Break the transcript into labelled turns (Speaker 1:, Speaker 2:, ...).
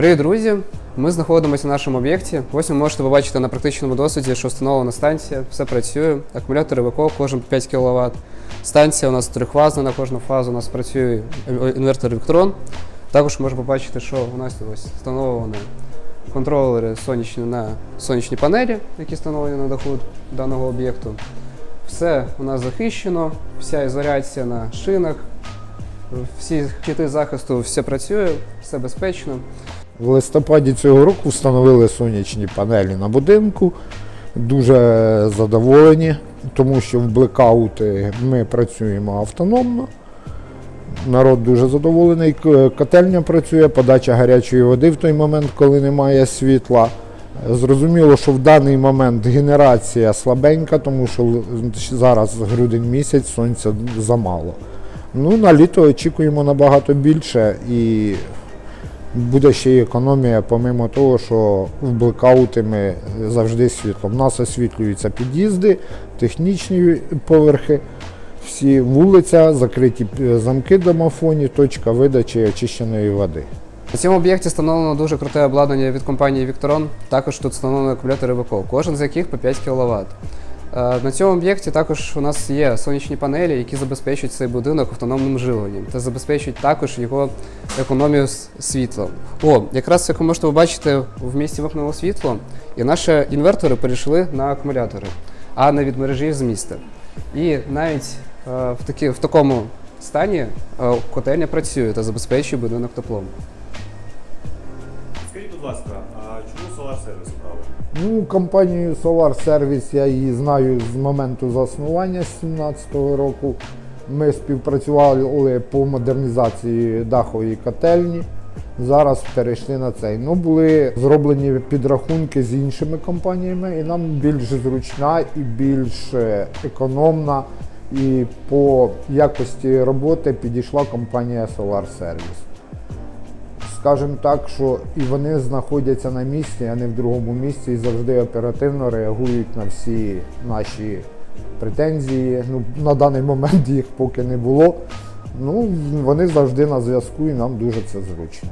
Speaker 1: Привіт, друзі! Ми знаходимося на нашому об'єкті. Ось ви можете побачити на практичному досвіді, що встановлена станція, все працює. Акумулятори ВКО, кожен 5 кВт. Станція у нас трьохфазна, на кожну фазу у нас працює інвертор Victron. Також можна побачити, що у нас тут ось встановлені контролери сонячні на сонячні панелі, які встановлені на даху даного об'єкту. Все у нас захищено, вся ізоляція на шинах, всі щити захисту, все працює, все безпечно.
Speaker 2: В листопаді цього року встановили сонячні панелі на будинку. Дуже задоволені, тому що в блекаути ми працюємо автономно. Народ дуже задоволений. Котельня працює, подача гарячої води в той момент, коли немає світла. Зрозуміло, що в даний момент генерація слабенька, тому що зараз грудень місяць, сонця замало. Ну, на літо очікуємо набагато більше і Буде ще й економія, помимо того, що в блекаути ми завжди світло. У нас освітлюються під'їзди, технічні поверхи, всі вулиця, закриті е, замки домофоні, точка видачі очищеної води.
Speaker 1: На цьому об'єкті встановлено дуже круте обладнання від компанії Victron. Також тут встановлені акумулятори ВКО, кожен з яких по 5 кВт. На цьому об'єкті також у нас є сонячні панелі, які забезпечують цей будинок автономним живленням та забезпечують також його економію світла. О, якраз як ви можете побачити, в місті вимкнуло світло, і наші інвертори перейшли на акумулятори, а не від мережі з міста. І навіть е, в, такі, в такому стані е, котельня працює та забезпечує будинок теплом.
Speaker 3: Скажіть, будь ласка, а чому Solar Service обрали?
Speaker 2: Ну, компанію Solar Service я її знаю з моменту заснування з 2017 року. Ми співпрацювали по модернізації дахової котельні. Зараз перейшли на цей. Ну, були зроблені підрахунки з іншими компаніями, і нам більш зручна і більш е, економна. І по якості роботи підійшла компанія Solar Service. Скажімо так, що і вони знаходяться на місці, а не в другому місці, і завжди оперативно реагують на всі наші претензії. Ну, на даний момент їх поки не було. Ну, вони завжди на зв'язку і нам дуже це зручно.